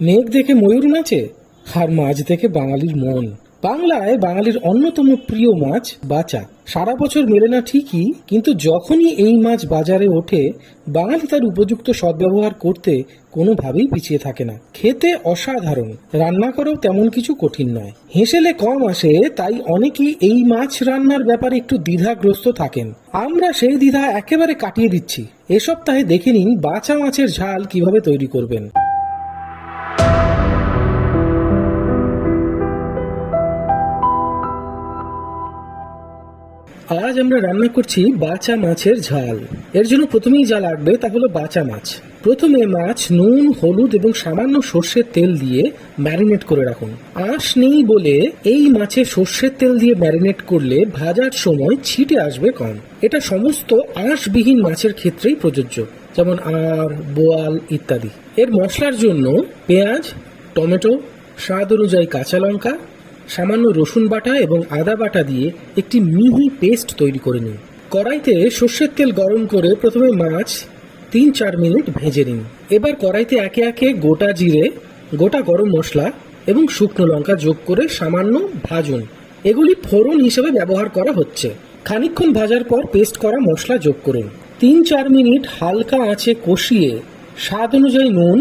মেঘ দেখে ময়ূর নাচে আর মাছ দেখে বাঙালির মন। বাংলায় বাঙালির অন্যতম প্রিয় মাছ বাচা। সারা বছর মেলে না ঠিকই, কিন্তু যখনই এই মাছ বাজারে ওঠে, বাঙালি তার উপযুক্ত সদ্ব্যবহার করতে কোনোভাবেই পিছিয়ে থাকে না। খেতে অসাধারণ, রান্না করেও তেমন কিছু কঠিন নয়। হেসেলে কম আসে, তাই অনেকেই এই মাছ রান্নার ব্যাপারে একটু দ্বিধাগ্রস্ত থাকেন। আমরা সেই দ্বিধা একেবারে কাটিয়ে দিচ্ছি। এ সপ্তাহে দেখে নিন বাচা মাছের ঝাল কীভাবে তৈরি করবেন। আজ আমরা রান্না করছি বাচা মাছের ঝাল। এর জন্য প্রথমেই যা লাগবে তা হলো বাচা মাছ। প্রথমে মাছ, নুন, হলুদ এবং সামান্য সর্ষের তেল দিয়ে ম্যারিনেট করে রাখুন। আঁশ নেই বলে এই মাছে সর্ষের তেল দিয়ে ম্যারিনেট করলে ভাজার সময় ছিটে আসবে কম। এটা সমস্ত আঁশবিহীন মাছের ক্ষেত্রেই প্রযোজ্য, যেমন আর বোয়াল ইত্যাদি। এর মশলার জন্য পেঁয়াজ, টমেটো, স্বাদ অনুযায়ী কাঁচা লঙ্কা সামান্য রসুন বাটা এবং আদা বাটা দিয়ে একটি মিহি পেস্ট তৈরি করে নিন। কড়াইতে সর্ষের তেল গরম করে প্রথমে মাছ তিন চার মিনিট ভেজে নিন। এবার কড়াইতে একে একে গোটা জিরে, গোটা গরম মশলা এবং শুকনো লঙ্কা যোগ করে সামান্য ভাজুন। এগুলি ফোড়ন হিসেবে ব্যবহার করা হচ্ছে। খানিকক্ষণ ভাজার পর পেস্ট করা মশলা যোগ করুন। তিন চার মিনিট হালকা আঁচে কষিয়ে স্বাদ অনুযায়ী নুন,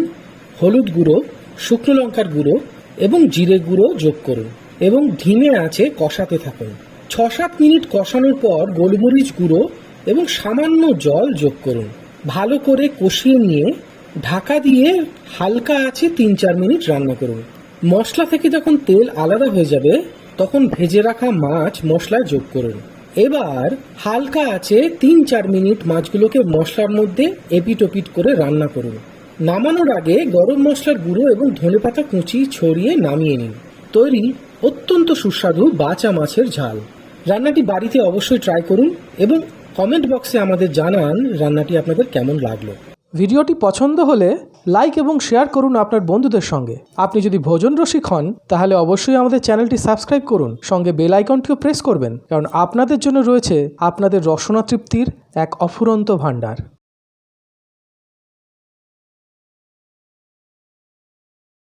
হলুদ গুঁড়ো, শুকনো লঙ্কার গুঁড়ো এবং জিরে গুঁড়ো যোগ করুন। এবং ধিমে আছে কষাতে থাকুন। ছ সাত মিনিট কষানোর পর গোলমরিচ গুঁড়ো এবং সামান্য জল যোগ করুন। ভালো করে কষিয়ে নিয়ে ঢাকা দিয়ে হালকা আছে তিন চার মিনিট রান্না করুন। মশলা থেকে যখন তেল আলাদা হয়ে যাবে, তখন ভেজে রাখা মাছ মশলায় যোগ করুন। এবার হালকা আছে তিন চার মিনিট মাছগুলোকে মশলার মধ্যে এপিট ওপিট করে রান্না করুন। নামানোর আগে গরম মশলার গুঁড়ো এবং ধনেপাতা কুচি ছড়িয়ে নামিয়ে নিন। তৈরি অত্যন্ত সুস্বাদু বাচা মাছের ঝাল। রান্নাটি বাড়িতে অবশ্যই ট্রাই করুন এবং কমেন্ট বক্সে আমাদের জানান রান্নাটি আপনাদের কেমন লাগল। ভিডিওটি পছন্দ হলে লাইক এবং শেয়ার করুন আপনার বন্ধুদের সঙ্গে। আপনি যদি ভোজন রসিক হন, তাহলে অবশ্যই আমাদের চ্যানেলটি সাবস্ক্রাইব করুন। সঙ্গে বেল আইকনটিও প্রেস করবেন, কারণ আপনাদের জন্য রয়েছে আপনাদের রসনা তৃপ্তির এক অফুরন্ত ভাণ্ডার।